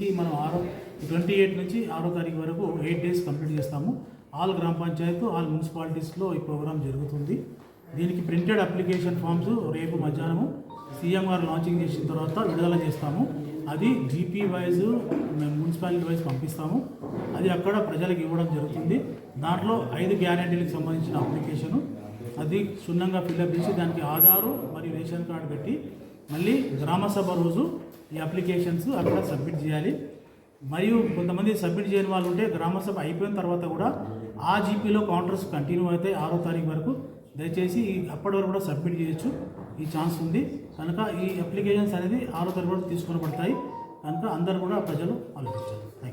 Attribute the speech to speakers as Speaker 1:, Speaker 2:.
Speaker 1: మనం ఆరో twenty eight నుంచి ఆరో తారీఖు వరకు ఎయిట్ డేస్ కంప్లీట్ చేస్తాము. ఆల్ గ్రామ పంచాయత్ ఆల్ మున్సిపాలిటీస్లో ఈ ప్రోగ్రామ్ జరుగుతుంది. దీనికి ప్రింటెడ్ అప్లికేషన్ ఫామ్స్ రేపు మధ్యాహ్నము సీఎం గారు లాంచింగ్ చేసిన తర్వాత విడుదల చేస్తాము. అది జీపీ వైజ్ మేము మున్సిపాలిటీ వైజ్ పంపిస్తాము. అది అక్కడ ప్రజలకు ఇవ్వడం జరుగుతుంది. దాంట్లో ఐదు గ్యారంటీలకు సంబంధించిన అప్లికేషను అది క్షుణ్ణంగా ఫిల్అప్ చేసి దానికి ఆధారు మరియు రేషన్ కార్డు పెట్టి మళ్ళీ గ్రామసభ రోజు ఈ అప్లికేషన్స్ అక్కడ సబ్మిట్ చేయాలి. మరియు కొంతమంది సబ్మిట్ చేయని వాళ్ళు ఉంటే గ్రామసభ అయిపోయిన తర్వాత కూడా ఆ జీపీలో కౌంటర్స్ కంటిన్యూ అయితే ఆరో తారీఖు వరకు. దయచేసి ఈ అప్పటి వరకు కూడా సబ్మిట్ చేయొచ్చు. ఈ ఛాన్స్ ఉంది. కనుక ఈ అప్లికేషన్స్ అనేది ఆరో తారీఖు వరకు తీసుకొని పడతాయి కనుక అందరు కూడా ప్రజలు ఆలోచించాలి.